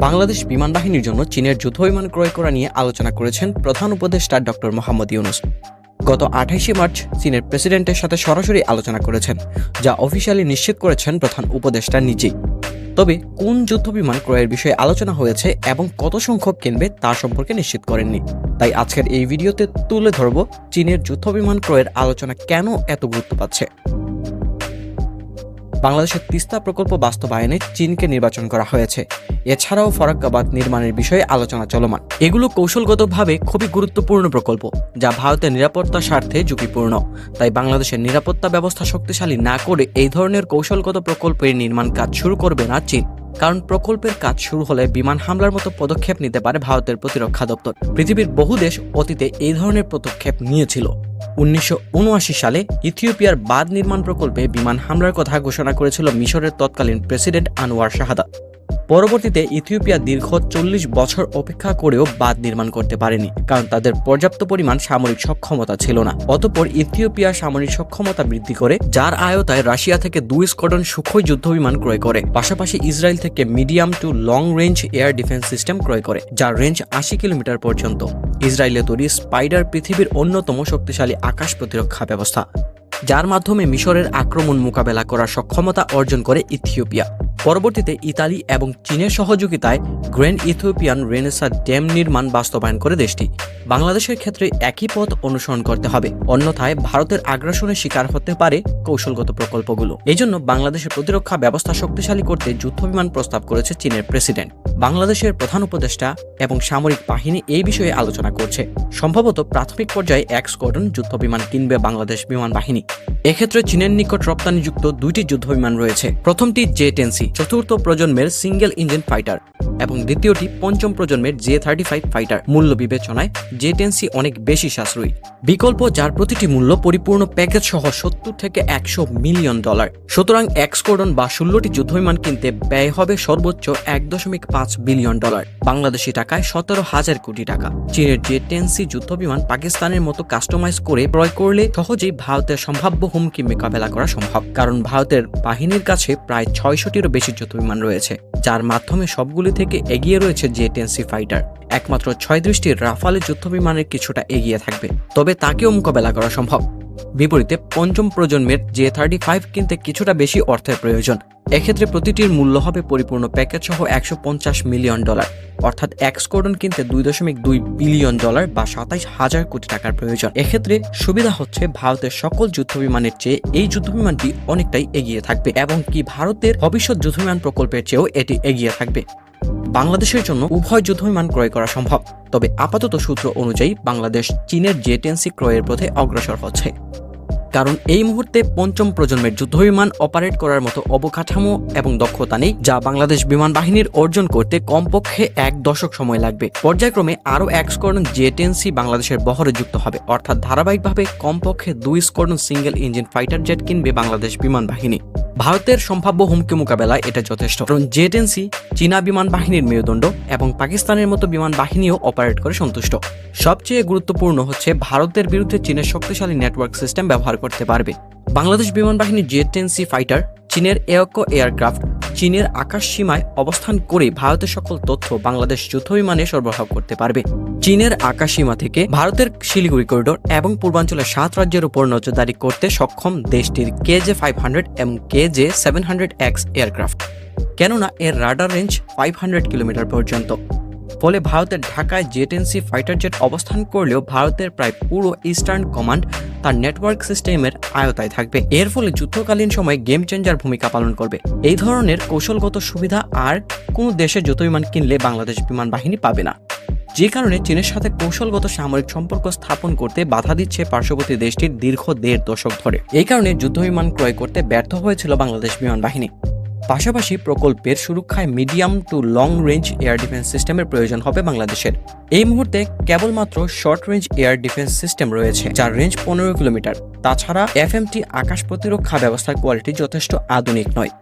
বাংলাদেশ বিমান বাহিনীর জন্য চীনের যুদ্ধ বিমান ক্রয় করা নিয়ে আলোচনা করেছেন প্রধান উপদেষ্টা ডক্টর মোহাম্মদ ইউনুস। গত আঠাইশে মার্চ চীনের প্রেসিডেন্টের সাথে সরাসরি আলোচনা করেছেন, যা অফিসিয়ালি নিশ্চিত করেছেন প্রধান উপদেষ্টা নিজেই। তবে কোন যুদ্ধ বিমান ক্রয়ের বিষয়ে আলোচনা হয়েছে এবং কত সংখ্যক কিনবে তা সম্পর্কে নিশ্চিত করেননি। তাই আজকের এই ভিডিওতে তুলে ধরব চীনের যুদ্ধ বিমান ক্রয়ের আলোচনা কেন এত গুরুত্ব পাচ্ছে। বাংলাদেশের তিস্তা প্রকল্প বাস্তবায়নে চীনকে নির্বাচন করা হয়েছে। এছাড়াও ফরাক্কাবাদ নির্মাণের বিষয়ে আলোচনা চলমান। এগুলো কৌশলগতভাবে খুবই গুরুত্বপূর্ণ প্রকল্প, যা ভারতের নিরাপত্তা স্বার্থে ঝুঁকিপূর্ণ। তাই বাংলাদেশের নিরাপত্তা ব্যবস্থা শক্তিশালী না করে এই ধরনের কৌশলগত প্রকল্পের নির্মাণ কাজ শুরু করবে না চীন। কারণ প্রকল্পের কাজ শুরু হলে বিমান হামলার মতো পদক্ষেপ নিতে পারে ভারতের প্রতিরক্ষা দপ্তর। পৃথিবীর বহু দেশ অতীতে এই ধরনের পদক্ষেপ নিয়েছিল। উনিশশো উনআশি সালে ইথিওপিয়ার বাঁধ নির্মাণ প্রকল্পে বিমান হামলার কথা ঘোষণা করেছিল মিশরের তৎকালীন প্রেসিডেন্ট আনোয়ার শাহাদা পরবর্তীতে ইথিওপিয়া দীর্ঘ চল্লিশ বছর অপেক্ষা করেও বাঁধ নির্মাণ করতে পারেনি, কারণ তাদের পর্যাপ্ত পরিমাণ সামরিক সক্ষমতা ছিল না। অতঃপর ইথিওপিয়া সামরিক সক্ষমতা বৃদ্ধি করে, যার আয়তায় রাশিয়া থেকে দুই স্কোয়াড্রন সুখই যুদ্ধবিমান ক্রয় করে, পাশাপাশি ইসরায়েল থেকে medium to long range air defence system ক্রয় করে, যার রেঞ্জ আশি কিলোমিটার পর্যন্ত। ইসরায়েলে তৈরি স্পাইডার পৃথিবীর অন্যতম শক্তিশালী আকাশ প্রতিরক্ষা ব্যবস্থা, যার মাধ্যমে মিশরের আক্রমণ মোকাবেলা করার সক্ষমতা অর্জন করে ইথিওপিয়া। পরবর্তীতে ইতালি এবং চীনের সহযোগিতায় গ্র্যান্ড ইথিওপিয়ান রেনেসা ড্যাম নির্মাণ বাস্তবায়ন করে দেশটি। বাংলাদেশের ক্ষেত্রে একই পথ অনুসরণ করতে হবে, অন্যথায় ভারতের আগ্রাসনের শিকার হতে পারে কৌশলগত প্রকল্পগুলো। এই জন্য বাংলাদেশের প্রতিরক্ষা ব্যবস্থা শক্তিশালী করতে যুদ্ধ বিমান প্রস্তাব করেছে চীনের প্রেসিডেন্ট। বাংলাদেশের প্রধান উপদেষ্টা এবং সামরিক বাহিনী এই বিষয়ে আলোচনা করছে। সম্ভবত প্রাথমিক পর্যায়ে এক স্কোয়াড্রন যুদ্ধবিমান কিনবে বাংলাদেশ বিমান বাহিনী। এক্ষেত্রে চীনের নিকট রপ্তানিযুক্ত দুইটি যুদ্ধ বিমান রয়েছে। প্রথমটি জে টেনসি চতুর্থ প্রজন্মের সিঙ্গেল ইঞ্জিন ফাইটার এবং দ্বিতীয়টি পঞ্চম প্রজন্মের জে থার্টি ফাইভ ফাইটার মূল্য বিবেচনায় জে টেন্সি অনেক বেশি সাশ্রয়ী। বিকল্প যার প্রতিটি মূল্য পরিপূর্ণ প্যাকেজ সহ সত্তর থেকে একশো মিলিয়ন ডলার। সুতরাং এক্সকোডন বা ষোলোটি যুদ্ধবিমান কিনতে ব্যয় হবে সর্বোচ্চ এক দশমিক পাঁচ বিলিয়ন ডলার। বাংলাদেশি টাকায় সতেরো হাজার কোটি টাকা। চীনের জে টেনসি যুদ্ধবিমান পাকিস্তানের মতো কাস্টমাইজ করে ক্রয় করলে সহজেই ভারতের সম্ভাব্য হুমকি মোকাবেলা করা সম্ভব। কারণ ভারতের বাহিনীর কাছে প্রায় ছয়শটিরও বেশি যুদ্ধবিমান রয়েছে, যার মাধ্যমে সবগুলি থেকে এগিয়ে রয়েছে জে টেনসি ফাইটার। একমাত্র ছয় দৃষ্টির রাফালে যুদ্ধবিমানের কিছুটা এগিয়ে থাকবে, তবে তাকেও মোকাবেলা করা সম্ভব। বিপরীতে পঞ্চম প্রজন্মের জে থার্টি ফাইভ কিনতে কিছুটা বেশি অর্থের প্রয়োজন। এক্ষেত্রে প্রতিটির মূল্য হবে পরিপূর্ণ প্যাকেজ সহ একশো পঞ্চাশ মিলিয়ন ডলার, অর্থাৎ এক স্কোয়াড্রন কিনতে দুই দশমিক দুই বিলিয়ন ডলার বা সাতাইশ হাজার কোটি টাকার প্রয়োজন। এক্ষেত্রে সুবিধা হচ্ছে ভারতের সকল যুদ্ধবিমানের চেয়ে এই যুদ্ধবিমানটি অনেকটাই এগিয়ে থাকবে এবং কি ভারতের ভবিষ্যৎ যুদ্ধবিমান প্রকল্পের চেয়েও এটি এগিয়ে থাকবে। বাংলাদেশের জন্য উভয় যুদ্ধবিমান ক্রয় করা সম্ভব, তবে আপাতত সূত্র অনুযায়ী বাংলাদেশ চীনের জেটেন্সি ক্রয়ের পথে অগ্রসর হচ্ছে। কারণ এই মুহূর্তে পঞ্চম প্রজন্মের যুদ্ধবিমান অপারেট করার মতো অবকাঠামো এবং দক্ষতা নেই, যা বাংলাদেশ বিমান বাহিনীর অর্জন করতে কমপক্ষে এক দশক সময় লাগবে। পর্যায়ক্রমে আরও এক স্কোয়াড্রন জেটেন্সি বাংলাদেশের বহরে যুক্ত হবে। অর্থাৎ ধারাবাহিকভাবে কমপক্ষে দুই squadron single engine fighter jet কিনবে বাংলাদেশ বিমান বাহিনী। ভারতের সম্ভাব্য হুমকি মোকাবেলায় এটা যথেষ্ট। কারণ জেটেন্সি চীনা বিমান বাহিনীর মেরুদণ্ড এবং পাকিস্তানের মতো বিমান বাহিনীও অপারেট করে সন্তুষ্ট। সবচেয়ে গুরুত্বপূর্ণ হচ্ছে ভারতের বিরুদ্ধে চীনের শক্তিশালী নেটওয়ার্ক সিস্টেম ব্যবহার করতে পারবে। বাংলাদেশ বিমান বাহিনীর জেটেন্সি ফাইটার, চীনের এয়কো এয়ারক্রাফট, চীনের আকাশ সীমায় অবস্থান করে ভারতের সকল তথ্য বাংলাদেশ যুদ্ধ বিমানে সরবরাহ করতে পারবে। চীনের আকাশ সীমা থেকে ভারতের শিলিগুড়ি করিডোর এবং পূর্বাঞ্চলের সাত রাজ্যের উপর নজরদারি করতে সক্ষম দেশটির কে জে ফাইভ হান্ড্রেড এবং K J seven hundred X aircraft. কেননা, এর radar range five hundred kilometre পর্যন্ত। ফলে ভারতের ঢাকায় জেটেন্সি ফাইটার জেট অবস্থান করলেও ভারতের প্রায় পুরো ইস্টার্ন কমান্ড তার নেটওয়ার্ক সিস্টেমের আয়তায় থাকবে। এর ফলে যুদ্ধকালীন সময়ে গেম চেঞ্জার ভূমিকা পালন করবে। এই ধরনের কৌশলগত সুবিধা আর কোনো দেশের যুদ্ধ বিমান কিনলে বাংলাদেশ বিমান বাহিনী পাবে না। যে কারণে চীনের সাথে কৌশলগত সামরিক সম্পর্ক স্থাপন করতে বাধা দিচ্ছে পার্শ্ববর্তী দেশটির দীর্ঘ দেড় দশক ধরে। এই কারণে যুদ্ধ বিমান ক্রয় করতে ব্যর্থ হয়েছিল বাংলাদেশ বিমান বাহিনী। পাশাপাশি প্রকল্পের সুরক্ষায় medium to long range air defence সিস্টেমের প্রয়োজন হবে বাংলাদেশের। এই মুহূর্তে কেবলমাত্র short range air defence system রয়েছে, যার রেঞ্জ পনেরো কিলোমিটার। তাছাড়া এফএমটি আকাশ প্রতিরক্ষা ব্যবস্থার কোয়ালিটি যথেষ্ট আধুনিক নয়।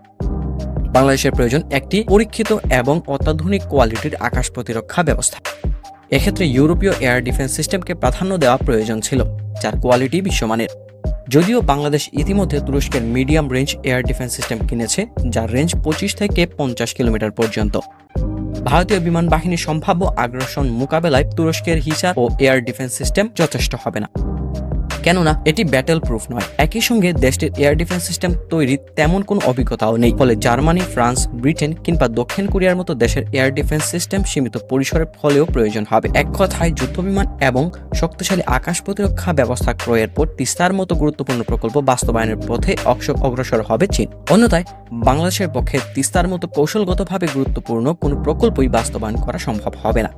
বাংলাদেশের প্রয়োজন একটি পরীক্ষিত এবং অত্যাধুনিক কোয়ালিটির আকাশ প্রতিরক্ষা ব্যবস্থা। এক্ষেত্রে ইউরোপীয় এয়ার ডিফেন্স সিস্টেমকে প্রাধান্য দেওয়া প্রয়োজন ছিল, যার কোয়ালিটি বিশ্বমানের। যদিও বাংলাদেশ ইতিমধ্যে তুরস্কের medium range air defence system কিনেছে, যার রেঞ্জ পঁচিশ থেকে পঞ্চাশ কিলোমিটার পর্যন্ত। ভারতীয় বিমান বাহিনীর সম্ভাব্য আগ্রাসন মোকাবেলায় তুরস্কের হিসার ও এয়ার ডিফেন্স সিস্টেম যথেষ্ট হবে না। কেননা এটি ব্যাটেল প্রুফ নয়। একই সঙ্গে দেশটির এয়ার ডিফেন্স সিস্টেম তৈরির তেমন কোনো অভিজ্ঞতাও নেই। ফলে জার্মানি, ফ্রান্স, ব্রিটেন কিংবা দক্ষিণ কোরিয়ার মতো দেশের এয়ার ডিফেন্স সিস্টেম সীমিত পরিসরের ফলেও প্রয়োজন হবে। এক কথায় যুদ্ধবিমান এবং শক্তিশালী আকাশ প্রতিরক্ষা ব্যবস্থা ক্রয়ের পর তিস্তার মতো গুরুত্বপূর্ণ প্রকল্প বাস্তবায়নের পথে অগ্রসর হবে চীন। অন্যথায়, বাংলাদেশের পক্ষে তিস্তার মতো কৌশলগতভাবে গুরুত্বপূর্ণ কোনো প্রকল্পই বাস্তবায়ন করা সম্ভব হবে না।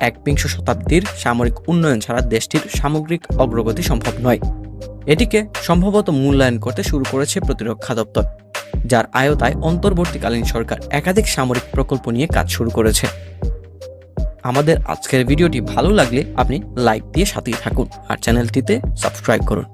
একবিংশ শতাব্দীর সামরিক উন্নয়ন ছাড়া দেশটির সামগ্রিক অগ্রগতি সম্ভব নয়। এটিকে সম্ভবত মূল্যায়ন করতে শুরু করেছে প্রতিরক্ষা দপ্তর, যার আয়তায় অন্তর্বর্তীকালীন সরকার একাধিক সামরিক প্রকল্প নিয়ে কাজ শুরু করেছে। আমাদের আজকের ভিডিওটি ভালো লাগলে আপনি লাইক দিয়ে সাথেই থাকুন আর চ্যানেলটিতে সাবস্ক্রাইব করুন।